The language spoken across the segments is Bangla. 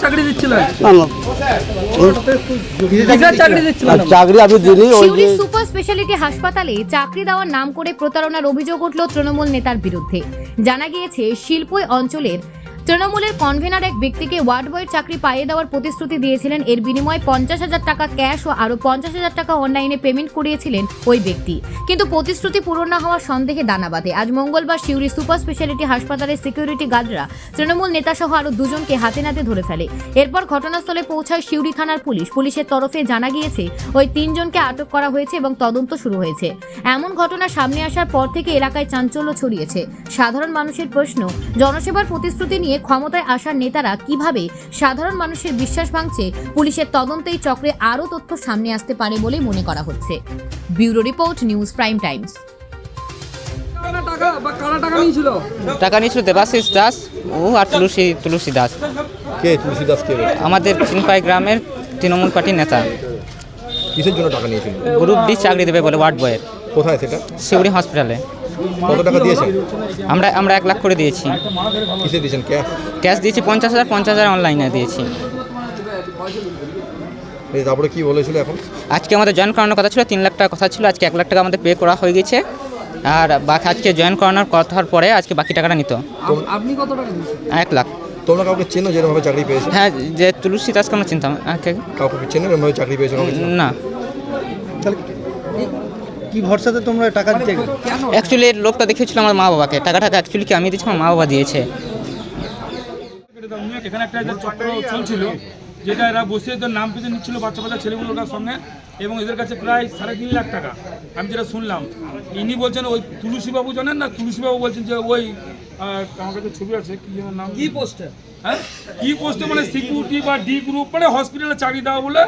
চাকরি দিচ্ছিলেন চাকরি আমি সুপার স্পেশালিটি হাসপাতালে চাকরি দেওয়ার নাম করে প্রতারণার অভিযোগ উঠল তৃণমূল নেতার বিরুদ্ধে। জানা গিয়েছে শিল্পই অঞ্চলের তৃণমূলের কনভেনার এক ব্যক্তিকে ওয়ার্ড বয়ের চাকরি পাইয়ে দেওয়ার প্রতিশ্রুতি দিয়েছিলেন। এর বিনিময়ে পঞ্চাশ হাজার টাকা ক্যাশ ও আরও পঞ্চাশ হাজার টাকা অনলাইনে পেমেন্ট করিয়েছিলেন ওই ব্যক্তি। কিন্তু প্রতিশ্রুতি পূরণ না হওয়ার সন্দেহে দানা বাঁধে। আজ মঙ্গলবার সিউড়ি সুপার স্পেশালিটি হাসপাতালের সিকিউরিটি গার্ডরা তৃণমূল নেতাসহ আরও দুজনকে হাতে নাতে ধরে ফেলে। এরপর ঘটনাস্থলে পৌঁছায় সিউড়ি থানার পুলিশ। পুলিশের তরফে জানা গিয়েছে, ওই তিনজনকে আটক করা হয়েছে এবং তদন্ত শুরু হয়েছে। এমন ঘটনা সামনে আসার পর থেকে এলাকায় চাঞ্চল্য ছড়িয়েছে। সাধারণ মানুষের প্রশ্ন, জনসেবার প্রতিশ্রুতি নিয়ে ক্ষমতায় আসার নেতারা কীভাবে সাধারণ মানুষের বিশ্বাস ভাঙছে পুলিশের তদন্তেই চক্রে আরও তথ্য সামনে আসতে পারে বলে মনে করা হচ্ছে। Bureau report news prime times. টাকা বা কারা টাকা নিয়েছিল? টাকা দেবাশিস দাস ও আর তুলসী তুলসী দাস। কে তুলসী দাস কে? আমাদের চিনপাই গ্রামের তৃণমূল পার্টির নেতা। কিসের জন্য টাকা নিয়েছিল? গ্রুপ ডি চাকরি দেবে বলে ওয়ার্ড বয়ের কোথায় সেটা? শিউড়ি হসপিটালে। কত টাকা দিয়েছেন আমরা আমরা এক লাখ করে দিয়েছি। কিসে দিয়েছেন? ক্যাশ? ক্যাশ দিয়েছি পঞ্চাশ হাজার পঞ্চাশ হাজার অনলাইনে দিয়েছি। এই তারপরে কি বলেছিল এখন? আজকে আমাদের জয়েন করানোর কথা ছিল তিন লাখ টাকা কথা ছিল আজকে এক লাখ টাকা আমাদের পে করা হয়ে গেছে। আর বাকি আজকে জয়েন করানোর কথার পরে আজকে বাকি টাকাটা নিত। আপনি কত টাকা এক লাখ। তোমরা কাউকে চেনো যেরকমভাবে চাকরি পেয়েছে? হ্যাঁ যে তুলসী দাসকে আমরা চিনতাম। কাউকে চেনো এরকমভাবে চাকরি পেয়েছে? কাউকে চেনো? কি ভরসাতে তোমরা টাকা দিতে অ্যাকচুয়ালি লোকটা দেখেছিল আমার মা বাবাকে। টাকা টাকা অ্যাকচুয়ালি কি আমি দিয়েছি আমার মা বাবা দিয়েছে। এখানে একটা চক্র চলছিল যেটা এরা বসে এদের নাম পেতে নিচ্ছিল বাচ্চা বাচ্চা ছেলেগুলোর সঙ্গে এবং এদের কাছে প্রায় সাড়ে তিন লাখ টাকা। আমি যেটা শুনলাম ইনি বলছেন ওই তুলসীবাবু জানেন না? তুলসীবাবু বলছেন যে ওই আমার কাছে ছবি আছে কি নাম? কি পোস্টে হ্যাঁ? কি পোস্টে মানে সিকিউরিটি বা ডি গ্রুপ মানে হসপিটালে চাকরি দেওয়া বলে?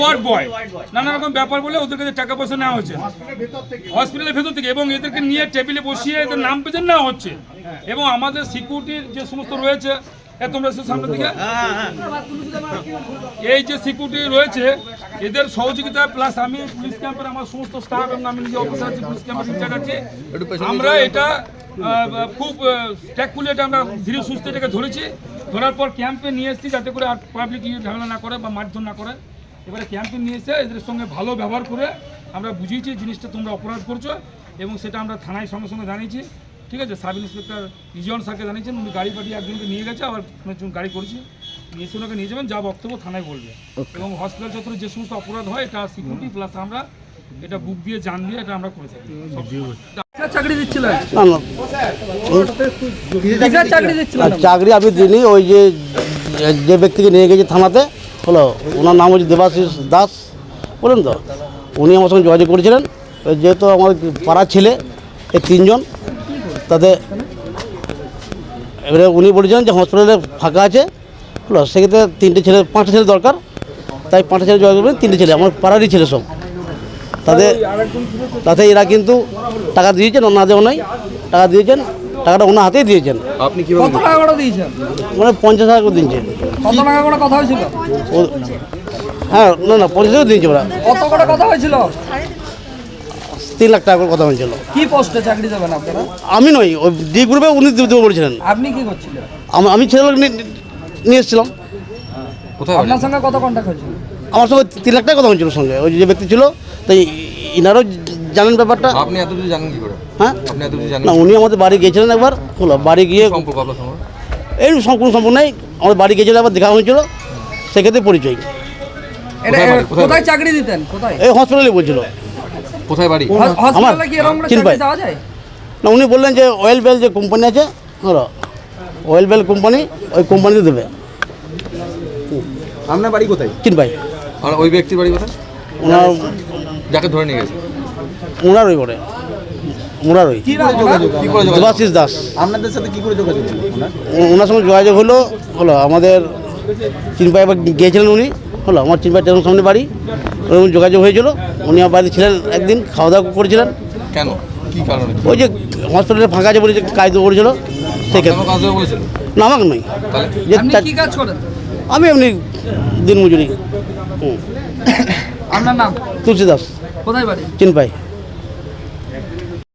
ওয়ার্ড বয় নানা রকম ব্যাপার বলে ওদের কাছে টাকা পয়সা নেওয়া হচ্ছে হসপিটালের ভেতর থেকে? এবং এদেরকে নিয়ে টেবিলে বসিয়ে এদের নাম পেতে নেওয়া হচ্ছে। এবং আমাদের সিকিউরিটির যে সমস্ত রয়েছে এ তোমরা এসো সামনের দিকে। এই যে সিকিউরিটি রয়েছে এদের সহযোগিতা প্লাস আমি পুলিশ ক্যাম্পের আমার সমস্ত স্টাফ এবং আমি নিজে অফিসার আছি পুলিশ ক্যাম্পের ইনচার্জ আছি। আমরা এটা খুব ট্যাকফুলি এটা আমরা ধীরে সুস্থ এটাকে ধরেছি। ধরার পর ক্যাম্পে নিয়ে এসেছি যাতে করে আর পাবলিক ঝামেলা না করে বা মারধর না করে। এবারে ক্যাম্পে নিয়ে এসে এদের সঙ্গে ভালো ব্যবহার করে আমরা বুঝিয়েছি জিনিসটা তোমরা অপরাধ করছ এবং সেটা আমরা থানায় সঙ্গে সঙ্গে জানিয়েছি। ঠিক আছে? সাব ইন্সপেক্টর ইজন স্যারকে জানিয়েছেন উনি গাড়ি পাঠিয়ে একজনকে নিয়ে গেছে আবার একজন গাড়ি করেছি। নিয়ে এসে ওনাকে নিয়ে যাবেন যা বক্তব্য থানায় বলবে। এবং হসপিটাল চত্বরে যে সমস্ত অপরাধ হয় এটা সিকিউরিটি প্লাস আমরা এটা বুক দিয়ে জান দিয়ে এটা আমরা করে থাকি। চাকরি দিচ্ছিলেন? চাকরি আমি দিইনি ওই যে যে- যে ব্যক্তিকে নিয়ে গেছে থানাতে হলো ওনার নাম হচ্ছে দেবাশিস দাস বলেন তো। উনি আমার সঙ্গে যোগাযোগ করেছিলেন যেহেতু আমার পাড়ার ছেলে এই তিনজন তাদের এবারে উনি বলেছিলেন যে হসপিটালে ফাঁকা আছে হলো সেক্ষেত্রে তিনটে ছেলে পাঁচটা ছেলে দরকার তাই পাঁচটা ছেলে যোগাযোগ করবেন তিনটে ছেলে আমার পাড়ারই ছেলে সব। তাদের তাতে এরা কিন্তু টাকা দিয়েছেন না দেওয়া নয় টাকা দিয়েছেন টাকাটা ওনার হাতেই দিয়েছেন। আপনি কত টাকা করে দিয়েছেন? মানে পঞ্চাশ হাজার করে দিয়েছে কত টাকা করে কথা হয়েছিল? হ্যাঁ না না পঞ্চাশ হাজার দিয়েছে ওরা। কত করে কথা হয়েছিল? তিন লাখ টাকা করে কথা হয়েছিল। কি পোস্টে চাকরি দেবেন আপনারা? আমি নই ওই ডি গ্রুপে উনি দেবো বলেছিলেন। আপনি কি করছিলেন? আমি ছেলে নিয়ে এসেছিলাম। আপনার সঙ্গে কত কন্ট্যাক্ট হয়েছিল? আমার সঙ্গে তিন লাখ টাকা কথা হয়েছিল সঙ্গে। ওই যে ব্যক্তি ছিল তাই ইনারও জানেন ব্যাপারটা। আপনি এত কিছু জানেন কি করে? হ্যাঁ? আপনি এত কিছু জানেন না উনি আমাদের বাড়ি গিয়েছিলেন একবার হলো বাড়ি গিয়ে সম্পর্ক আপনার সঙ্গে? এই সম্পূর্ণ সম্পূর্ণ নেই। আমাদের বাড়ি গিয়েছিল একবার দেখা হয়েছিল। সেক্ষেত্রে পরিচয়। এটা কোথায় চাকরি দিতেন? কোথায়? এই হসপিটালে বলছিল। কোথায় বাড়ি? হস- হসপিটালে কি এরকম করে চিনপাই। চাকরি দেওয়া যায়? না উনি বললেন যে অয়েল বেল যে কোম্পানি আছে হলো অয়েল বেল কোম্পানি ওই কোম্পানিতে দেবে। আপনার বাড়ি কোথায়? চিনপাই আর ওই ব্যক্তির বাড়ি কোথায়? ওনার যাকে ধরে নিয়ে গেছে। ওনার ওই করে ওনার ওই কি ওনার? কি করে যোগাযোগ দেবাশিস দাস। আপনাদের সাথে কি করে যোগাযোগ ওনার? সঙ্গে যোগাযোগ হলো হলো আমাদের চিনপাই একবার গিয়েছিলেন উনি হলো আমার চিনপাই স্টেশন সামনে বাড়ি। ওরকম যোগাযোগ হয়েছিল উনি আমার বাড়িতে ছিলেন একদিন খাওয়া দাওয়া করেছিলেন। কেন? কি কারণে? ওই যে হসপিটালে ফাঁকা আছে বলে যে কাজ করেছিল কেন সেক্ষেত্রে না আমাকে নয়। তাহলে? যে আমি এমনি দিন মজুরি হুম আপনার নাম? তুলসী দাস। কোথায় বাড়ি? চিনপাই।